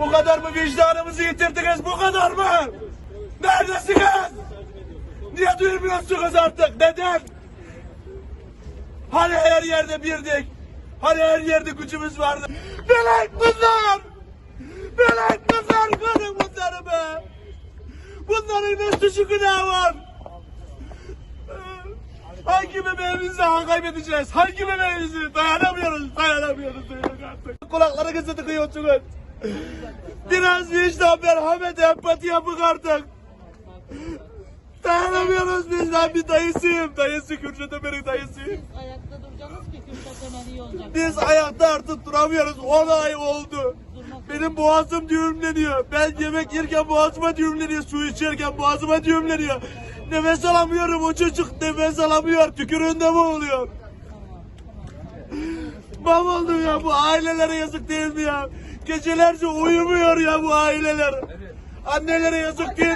Bu kadar mı vicdanımızı yitirdiniz? Bu kadar mı? Neredesiniz? Niye duymuyorsunuz artık? Neden? Hani her yerde birdik? Hani her yerde gücümüz vardı? Melek bunlar! Melek bunlar! Görün bunları be! Bunların ne suçu günahı var? Hangi bebeğimizi ha kaybedeceğiz? Hangi bebeğimizi? Dayanamıyoruz, dayanamıyoruz artık. Kulaklarınızı tıkıyorsunuz. Biraz vicdan, merhamet, empati yapın artık. Dayanamıyoruz biz. Ben bir dayısıyım. Dayısı Kürşat Ömer'in dayısıyım. Ayakta duracaksınız ki Kürşat Ömer iyi olacak. Biz ayakta artık duramıyoruz. 10 ay oldu. Benim boğazım düğümleniyor. Ben yemek yerken boğazıma düğümleniyor. Su içerken boğazıma düğümleniyor. Nefes alamıyorum. O çocuk nefes alamıyor. Tükürüğünde mi oluyor? Mahvoldum ya. Bu ailelere yazık değil mi ya? Gecelerce uyumuyor ya bu aileler. Annelere yazık değil